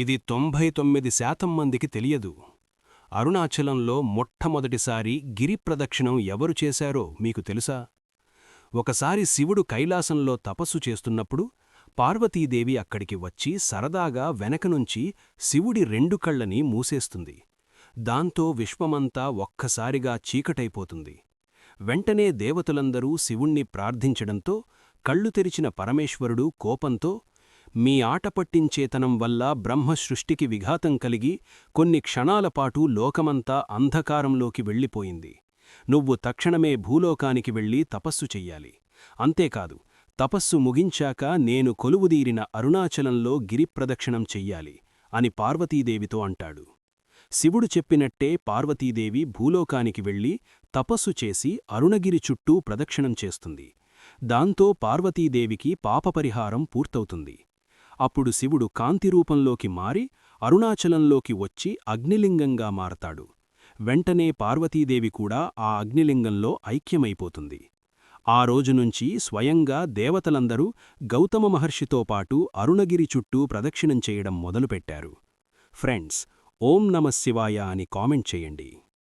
ఇది తొంభై తొమ్మిది శాతం మందికి తెలియదు. అరుణాచలంలో మొట్టమొదటిసారి గిరి ప్రదక్షిణం ఎవరు చేశారో మీకు తెలుసా? ఒకసారి శివుడు కైలాసంలో తపస్సు చేస్తున్నప్పుడు పార్వతీదేవి అక్కడికి వచ్చి సరదాగా వెనకనుంచి శివుడి రెండు కళ్ళని మూసేస్తుంది. దాంతో విశ్వమంతా ఒక్కసారిగా చీకటైపోతుంది. వెంటనే దేవతలందరూ శివుణ్ణి ప్రార్థించడంతో కళ్ళు తెరిచిన పరమేశ్వరుడు కోపంతో మీ ఆటపట్టించేతనం వల్ల బ్రహ్మ సృష్టికి విఘాతం కలిగి కొన్ని క్షణాలపాటు లోకమంతా అంధకారంలోకి వెళ్ళిపోయింది. నువ్వు తక్షణమే భూలోకానికి వెళ్ళి తపస్సు చెయ్యాలి. అంతేకాదు తపస్సు ముగించాక నేను కొలువుదీరిన అరుణాచలంలో గిరిప్రదక్షిణం చెయ్యాలి అని పార్వతీదేవితో అంటాడు. శివుడు చెప్పినట్టే పార్వతీదేవి భూలోకానికి వెళ్ళి తపస్సు చేసి అరుణగిరి చుట్టూ ప్రదక్షిణం చేస్తుంది. దాంతో పార్వతీదేవికి పాపపరిహారం పూర్తవుతుంది. అప్పుడు శివుడు కాంతిరూపంలోకి మారి అరుణాచలంలోకి వచ్చి అగ్నిలింగంగా మారతాడు. వెంటనే పార్వతీదేవి కూడా ఆ అగ్నిలింగంలో ఐక్యమైపోతుంది. ఆ రోజునుంచి స్వయంగా దేవతలందరూ గౌతమ మహర్షితో పాటు అరుణగిరి చుట్టూ ప్రదక్షిణం చేయడం మొదలుపెట్టారు. ఫ్రెండ్స్ ఓం నమ శివాయ అని కామెంట్ చేయండి.